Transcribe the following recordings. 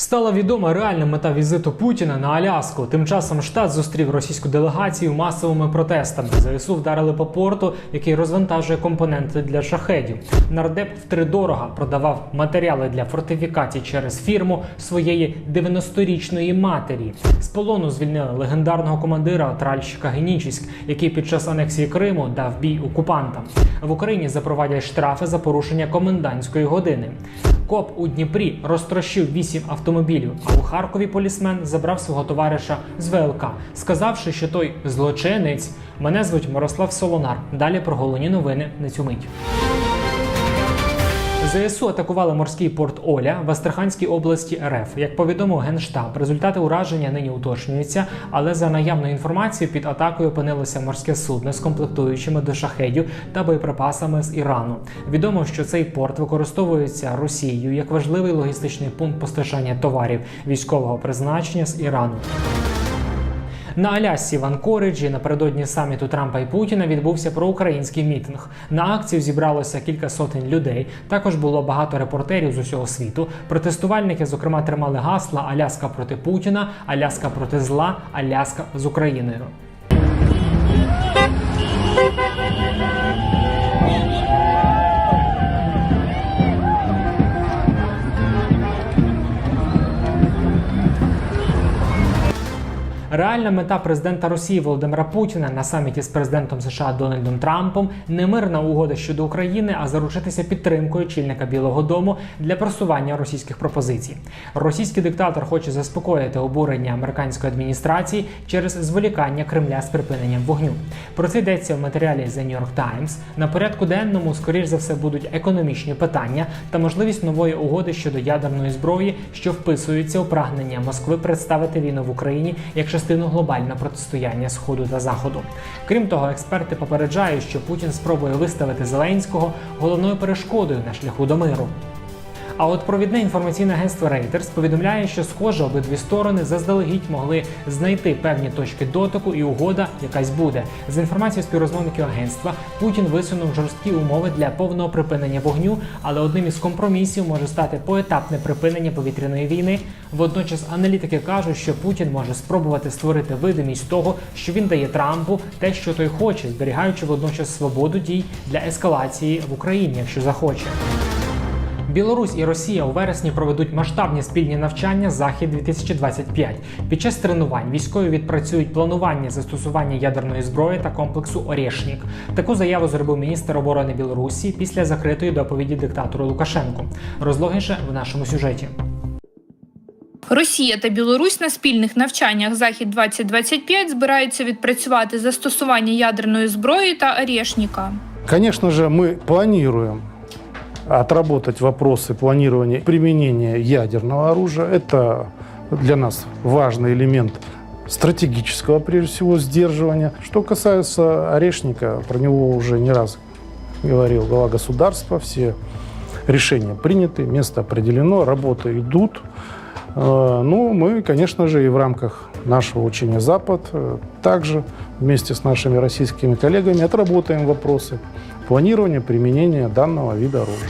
Стала відома реальна мета візиту Путіна на Аляску. Тим часом штат зустрів російську делегацію масовими протестами. ЗСУ вдарили по порту, який розвантажує компоненти для шахедів. Нардеп втридорога продавав матеріали для фортифікацій через фірму своєї 90-річної матері. З полону звільнили легендарного командира тральщика Генічіськ, який під час анексії Криму дав бій окупантам. В Україні запровадять штрафи за порушення комендантської години. Коп у Дніпрі розтрощив вісім автомобілів, а у Харкові полісмен забрав свого товариша з ВЛК, сказавши, що той злочинець. Мене звуть Мирослав Солонар. Далі про головні новини на цю мить. ЗСУ атакували морський порт Оля в Астраханській області РФ. Як повідомив Генштаб, результати ураження нині уточнюються, але за наявною інформацією під атакою опинилося морське судно з комплектуючими до шахедів та боєприпасами з Ірану. Відомо, що цей порт використовується Росією як важливий логістичний пункт постачання товарів військового призначення з Ірану. На Алясці в Анкориджі напередодні саміту Трампа і Путіна відбувся проукраїнський мітинг. На акцію зібралося кілька сотень людей. Також було багато репортерів з усього світу. Протестувальники, зокрема, тримали гасла Аляска проти Путіна, Аляска проти зла, Аляска з Україною. Реальна мета президента Росії Володимира Путіна на саміті з президентом США Дональдом Трампом не мирна угода щодо України, а заручитися підтримкою чільника Білого Дому для просування російських пропозицій. Російський диктатор хоче заспокоїти обурення американської адміністрації через зволікання Кремля з припиненням вогню. Про це йдеться в матеріалі The New York Times. На порядку денному, скоріш за все, будуть економічні питання та можливість нової угоди щодо ядерної зброї, що вписуються у прагнення Москви представити війну в Україні як частину глобального протистояння Сходу та Заходу. Крім того, експерти попереджають, що Путін спробує виставити Зеленського головною перешкодою на шляху до миру. А от провідне інформаційне агентство Reuters повідомляє, що схоже обидві сторони заздалегідь могли знайти певні точки дотику, і угода якась буде. З інформацією співрозмовників агентства Путін висунув жорсткі умови для повного припинення вогню, але одним із компромісів може стати поетапне припинення повітряної війни. Водночас аналітики кажуть, що Путін може спробувати створити видимість того, що він дає Трампу те, що той хоче, зберігаючи водночас свободу дій для ескалації в Україні, якщо захоче. Білорусь і Росія у вересні проведуть масштабні спільні навчання Захід 2025 Під час тренувань військові відпрацюють планування застосування ядерної зброї та комплексу Орєшнік. Таку заяву зробив міністр оборони Білорусі після закритої доповіді диктатору Лукашенку. Розлогіше в нашому сюжеті. Росія та Білорусь на спільних навчаннях Захід 2025 збираються відпрацювати застосування ядерної зброї та Орєшніка. Конечно же, мы планируем отработать вопросы планирования применения ядерного оружия. Это для нас важный элемент стратегического, прежде всего, сдерживания. Что касается Орешника, про него уже не раз говорил глава государства, все решения приняты, место определено, работы идут. Э, Ну, мы, конечно же, и в рамках нашего учения «Запад» э, также вместе с нашими российскими коллегами отработаем вопросы планирования применения данного вида оружия.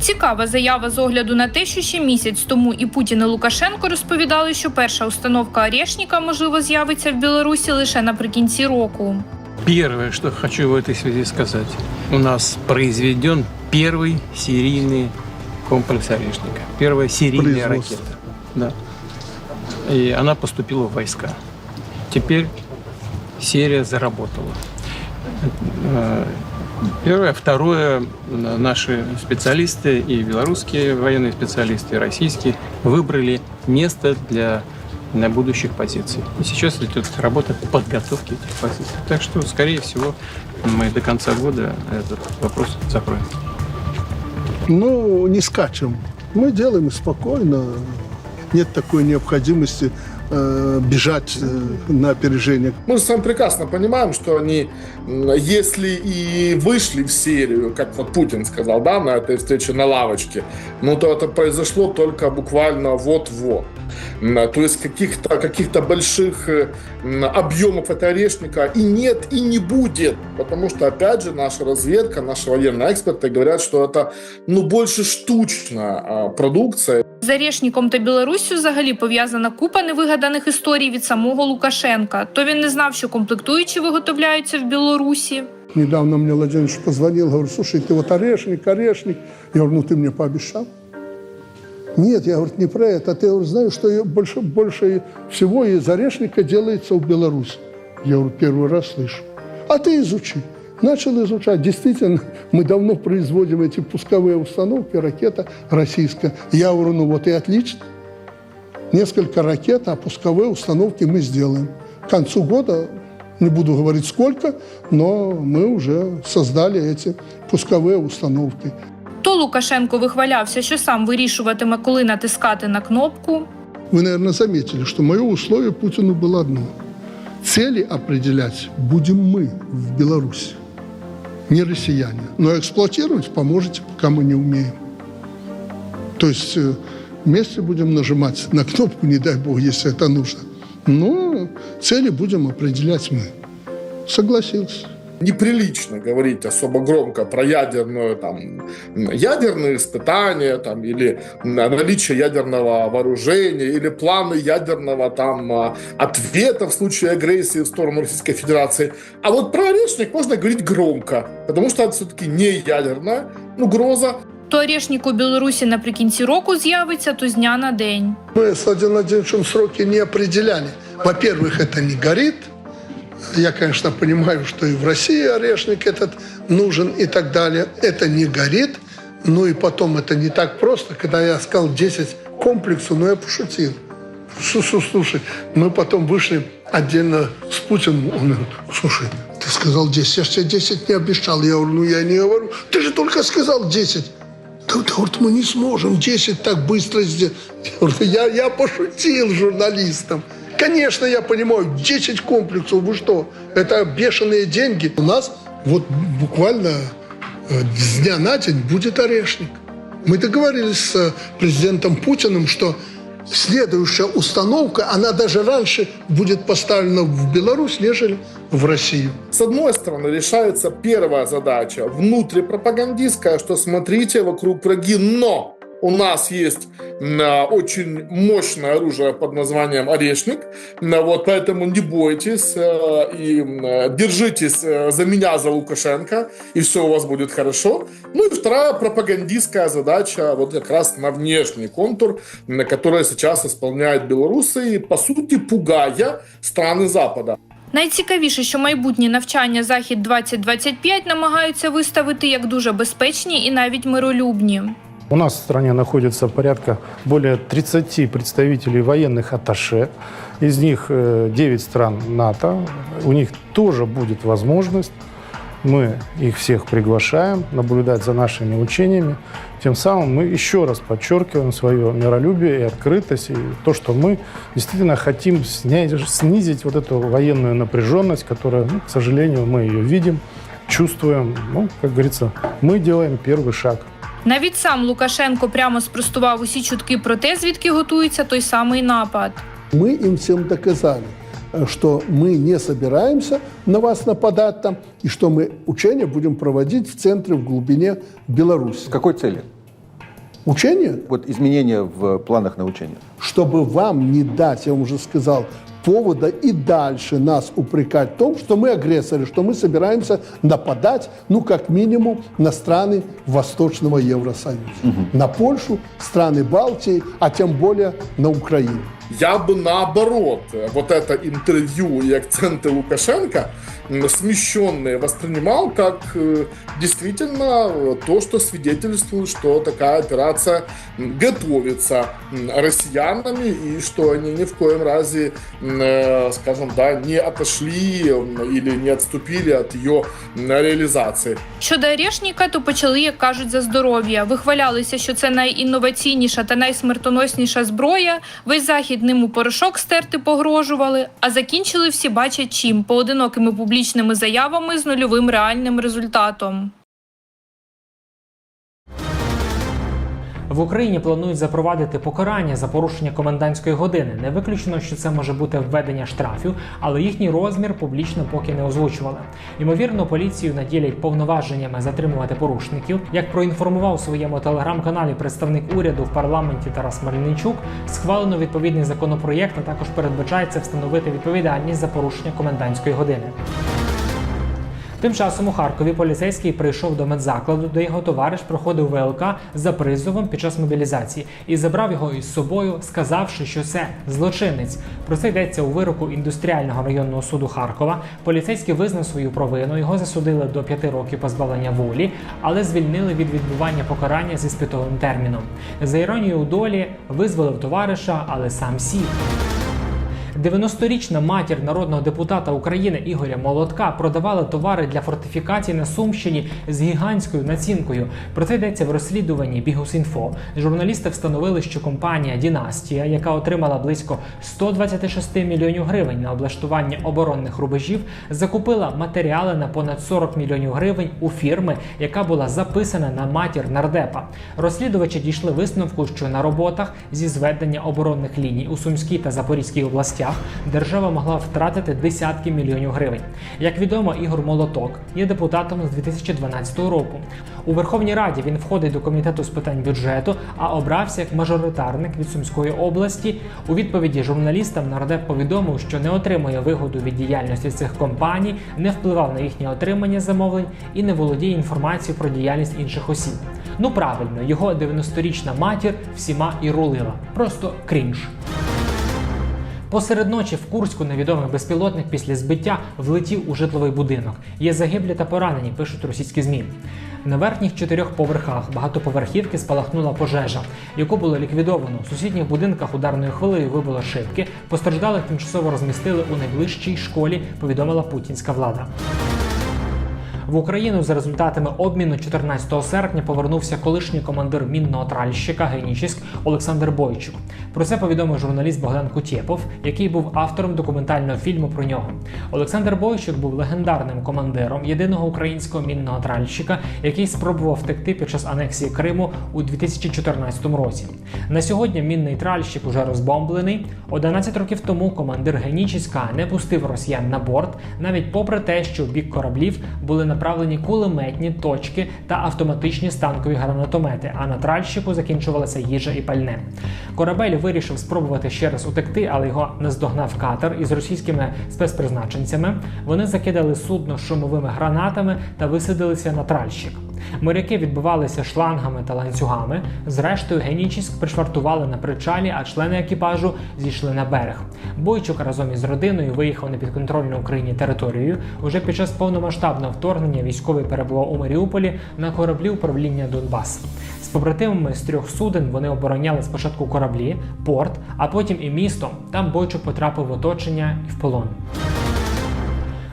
Цікава заява з огляду на те, що ще місяць тому і Путін і Лукашенко розповідали, що перша установка Орєшніка можливо з'явиться в Білорусі лише наприкінці року. Первое, что хочу в этой связи сказать. У нас произведен первый серийный комплекс «Орешника». Первая серийная Производство. ракета. Да. И она поступила в войска. Теперь серия заработала. Первое. Второе. Наши специалисты, и белорусские военные специалисты, и российские, выбрали место для на будущих позиций. И сейчас идет работа подготовки этих позиций. Так что, скорее всего, мы до конца года этот вопрос закроем. Ну, не скачем. Мы делаем спокойно. Нет такой необходимости э, бежать э, на опережение. Мы же с вами прекрасно понимаем, что они, м, если и вышли в серию, как вот Путин сказал, да, на этой встрече на лавочке, ну то это произошло только буквально вот-вот. м, то есть каких-то каких больших э, м, объемов этого орешника и нет, и не будет. Потому что, опять же, наша разведка, наши военные эксперты говорят, что это ну, больше штучная а, продукция. З Арешніком та Білоруссю взагалі пов'язана купа невигаданих історій від самого Лукашенка. То він не знав, що комплектуючі виготовляються в Білорусі. Недавно мне Владимир позвонил, говорит, слушай, ты вот орешник, орешник. Я говорю, ну ты мне пообещал. Нет, я говорю, не про это. Ты говорю, знаешь, что и больше, больше всего из орешника делается в Беларуси. Я говорю, первый раз слышу. А ты изучи. Начал изучать. Действительно, мы давно производим эти пусковые установки, ракета российская. Я говорю, ну вот и отлично. Несколько ракет, а пусковые установки мы сделаем. К концу года, не буду говорить сколько, но мы уже создали эти пусковые установки. То Лукашенко вихвалявся, що сам вирішуватиме, коли натискати на кнопку. Вы, наверное, заметили, что мое условие Путину было одно. Цели определять будем мы в Беларуси, не россияне. Но эксплуатировать поможете, пока мы не умеем. То есть э, вместе будем нажимать на кнопку, не дай бог, если это нужно. Но цели будем определять мы. Согласился. неприлично говорить особо громко про ядерную, там, ядерные испытания там, или наличие ядерного вооружения или планы ядерного там, а, ответа в случае агрессии в сторону Российской Федерации. А вот про орешник можно говорить громко, потому что это все-таки не ядерная угроза, То Арешнік у Білорусі наприкінці року з'явиться, то з дня на день. Мы с Владимиром Владимировичем сроки не определяли. Во-первых, это не горит. я, конечно, понимаю, что и в России орешник этот нужен и так далее. Это не горит. Ну и потом это не так просто. Когда я сказал 10 комплексов, ну я пошутил. Слушай, мы потом вышли отдельно с Путиным. Он говорит, слушай, ты сказал 10, я же тебе 10 не обещал. Я говорю, ну я не говорю. Ты же только сказал 10. Да, да, говорит, мы не сможем 10 так быстро сделать. Я, я пошутил журналистам. Конечно, я понимаю, 10 комплексов, вы что? Это бешеные деньги. У нас вот буквально э, с дня на день будет орешник. Мы договорились с э, президентом Путиным, что следующая установка, она даже раньше будет поставлена в Беларусь, нежели в Россию. С одной стороны, решается первая задача внутрипропагандистская, что смотрите, вокруг враги, но у нас есть м, а, очень мощное оружие под названием «Орешник», М, вот, поэтому не бойтесь э, и м, э, держитесь э, за меня, за Лукашенко, и все у вас будет хорошо. Ну и вторая пропагандистская задача, вот как раз на внешний контур, м, который сейчас исполняет белорусы, и, по сути, пугая страны Запада. Найцікавіше, що майбутні навчання Захід 2025 намагаються виставити як дуже безпечні і навіть миролюбні. У нас в стране находится порядка более 30 представителей военных атташе. Из них э, 9 стран НАТО. У них тоже будет возможность. Мы их всех приглашаем наблюдать за нашими учениями. Тем самым мы еще раз подчеркиваем свое миролюбие и открытость, и то, что мы действительно хотим снять, снизить вот эту военную напряженность, которая, ну, к сожалению, мы ее видим, чувствуем. Ну, как говорится, мы делаем первый шаг. Навіть сам Лукашенко прямо спростував усі чутки про те, звідки готується той самий напад. Мы им всем доказали, э, что мы не собираемся на вас нападать там, и что мы учения будем проводить в центре, в глубине Беларуси. С какой цели? Учения, Вот изменения в планах на учения. Чтобы вам не дать, я вам уже сказал, повода и дальше нас упрекать в том, что мы агрессоры, что мы собираемся нападать, ну, как минимум, на страны Восточного Евросоюза. На Польшу, страны Балтии, а тем более на Украину. Я бы наоборот, вот это интервью и акценты Лукашенко смещенные воспринимал как э, действительно то, что свидетельствует, что такая операция готовится м, россиянами и что они ни в коем разе, э, скажем, да, не отошли или не отступили от ее м, реализации. Щодо Арешніка, то почали, як кажуть, за здоров'я. Вихвалялися, що це найінноваційніша та найсмертоносніша зброя. Весь захід ним у порошок стерти погрожували, а закінчили всі бачать чим поодинокими публічними заявами з нульовим реальним результатом. В Україні планують запровадити покарання за порушення комендантської години. Не виключено, що це може бути введення штрафів, але їхній розмір публічно поки не озвучували. Ймовірно, поліцію наділять повноваженнями затримувати порушників. Як проінформував у своєму телеграм-каналі представник уряду в парламенті Тарас Мельничук, схвалено відповідний законопроєкт, а також передбачається встановити відповідальність за порушення комендантської години. Тим часом у Харкові поліцейський прийшов до медзакладу, де його товариш проходив ВЛК за призовом під час мобілізації і забрав його із собою, сказавши, що це злочинець. Про це йдеться у вироку індустріального районного суду Харкова. Поліцейський визнав свою провину. Його засудили до п'яти років позбавлення волі, але звільнили від відбування покарання зі спитовим терміном. За іронією долі визволив товариша, але сам сів. 90-річна матір народного депутата України Ігоря Молотка продавала товари для фортифікацій на Сумщині з гігантською націнкою. Про це йдеться в розслідуванні Бігус.Інфо. Журналісти встановили, що компанія Дінастія, яка отримала близько 126 мільйонів гривень на облаштування оборонних рубежів, закупила матеріали на понад 40 мільйонів гривень у фірми, яка була записана на матір нардепа. Розслідувачі дійшли висновку, що на роботах зі зведення оборонних ліній у Сумській та Запорізькій областях держава могла втратити десятки мільйонів гривень. Як відомо, Ігор Молоток є депутатом з 2012 року. У Верховній Раді він входить до комітету з питань бюджету, а обрався як мажоритарник від Сумської області. У відповіді журналістам нардеп повідомив, що не отримує вигоду від діяльності цих компаній, не впливав на їхнє отримання замовлень і не володіє інформацією про діяльність інших осіб. Ну правильно, його 90-річна матір всіма і рулила. Просто крінж. Посеред ночі в Курську невідомий безпілотник після збиття влетів у житловий будинок. Є загиблі та поранені, пишуть російські змі. На верхніх чотирьох поверхах багатоповерхівки спалахнула пожежа, яку було ліквідовано. У сусідніх будинках ударною хвилею вибило шибки. Постраждалих тимчасово розмістили у найближчій школі, повідомила путінська влада. В Україну за результатами обміну 14 серпня повернувся колишній командир мінного тральщика Генічіськ Олександр Бойчук. Про це повідомив журналіст Богдан Кутєпов, який був автором документального фільму про нього. Олександр Бойчук був легендарним командиром єдиного українського мінного тральщика, який спробував втекти під час анексії Криму у 2014 році. На сьогодні мінний тральщик уже розбомблений. 11 років тому командир Генічіська не пустив росіян на борт, навіть попри те, що в бік кораблів були направлені кулеметні точки та автоматичні станкові гранатомети. А на тральщику закінчувалася їжа і пальне. Корабель вирішив спробувати ще раз утекти, але його наздогнав катер із російськими спецпризначенцями. Вони закидали судно шумовими гранатами та висадилися на тральщик. Моряки відбивалися шлангами та ланцюгами. Зрештою, Генічіськ пришвартували на причалі, а члени екіпажу зійшли на берег. Бойчук разом із родиною виїхав на підконтрольну Україні територію. Уже під час повномасштабного вторгнення військовий перебував у Маріуполі на кораблі управління Донбас. З побратимами з трьох суден вони обороняли спочатку кораблі, порт, а потім і місто. Там Бойчук потрапив в оточення і в полон.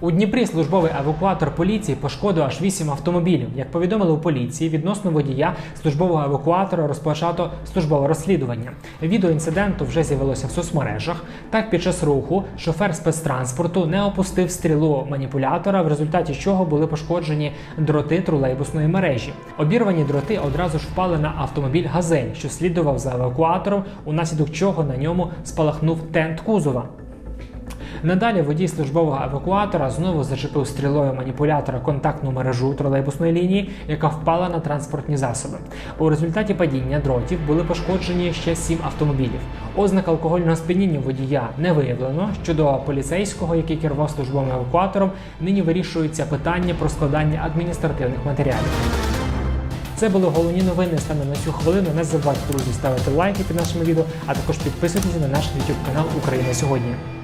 У Дніпрі службовий евакуатор поліції пошкодив аж 8 автомобілів. Як повідомили у поліції, відносно водія службового евакуатора розпочато службове розслідування. Відео інциденту вже з'явилося в соцмережах. Так, під час руху шофер спецтранспорту не опустив стрілу маніпулятора, в результаті чого були пошкоджені дроти тролейбусної мережі. Обірвані дроти одразу ж впали на автомобіль Газель, що слідував за евакуатором, унаслідок чого на ньому спалахнув тент кузова. Надалі водій службового евакуатора знову зачепив стрілою маніпулятора контактну мережу тролейбусної лінії, яка впала на транспортні засоби. У результаті падіння дротів були пошкоджені ще сім автомобілів. Ознак алкогольного сп'яніння водія не виявлено. Щодо поліцейського, який керував службовим евакуатором, нині вирішується питання про складання адміністративних матеріалів. Це були головні новини стане на цю хвилину. Не забувайте, друзі, ставити лайки під нашими відео, а також підписуйтесь на наш YouTube канал Україна сьогодні.